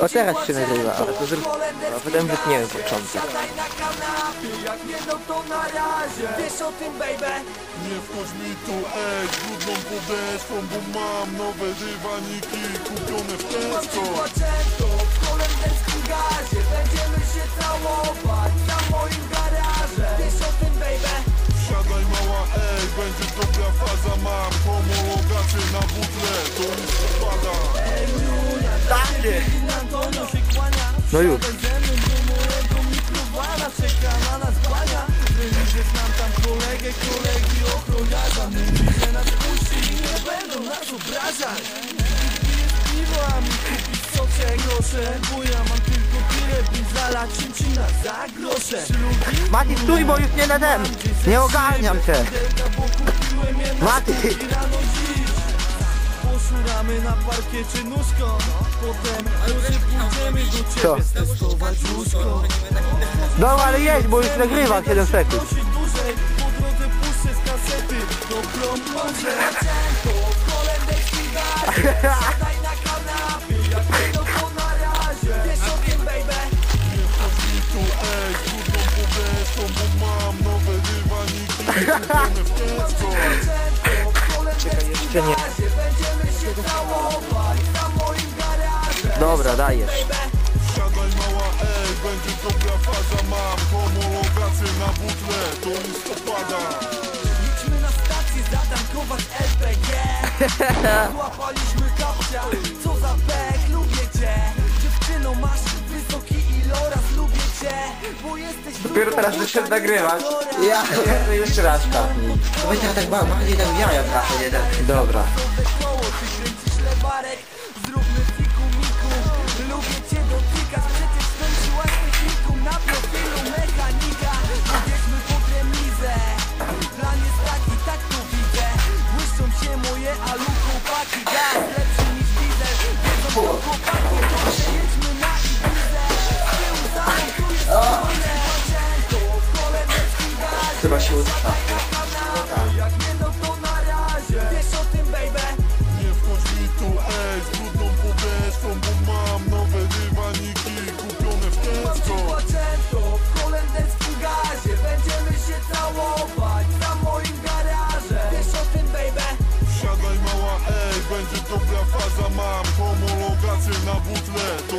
O teraz się nagrywa, ale to zrób... A potem wytniemy początek. Siadaj na kanapie, jak nie no to na razie Wiesz o tym baby? Nie wchodź mi tu, ej, brudną podeszwą, bo mam nowe dywaniki kupione w Tesco. Za grosze Ślubi Mati, stój, bo już nie nadem! Nie ogarniam cię! Mati! Poszuramy na parkiecie nóżką Potem już nie pójdziemy do Co? ciebie testować łóżko No ale jedź, bo już nagrywa 7 sekund. Dłużej, po drodze puszczę z kasety Do promoże To w holenderskim gazie Siadaj na kanapie, jak na razie Wiesz o tym baby Nie wchodź mi tu, ej, bo mam nowe dywaniki kupione w Tesco. Czekaj, jeszcze nie. Dobra, dajesz. Będzie dobra faza, mam homologację na butle, to listopada. Idźmy na stację zatankować LPG Dopiero teraz wyszedł nagrywać. Ja. Ja, jeszcze raz kapnij. To będzie tak ba- bardziej tak w jaja trochę, nie tak. Dobra. chyba się. Nie wchodź mi tu, tak. ej, z brudną bo mam nowe dywaniki kupione w Tesco. w będziemy się całować moim baby? Wsiadaj mała, ej, będzie dobra faza, mam homologację na butle, to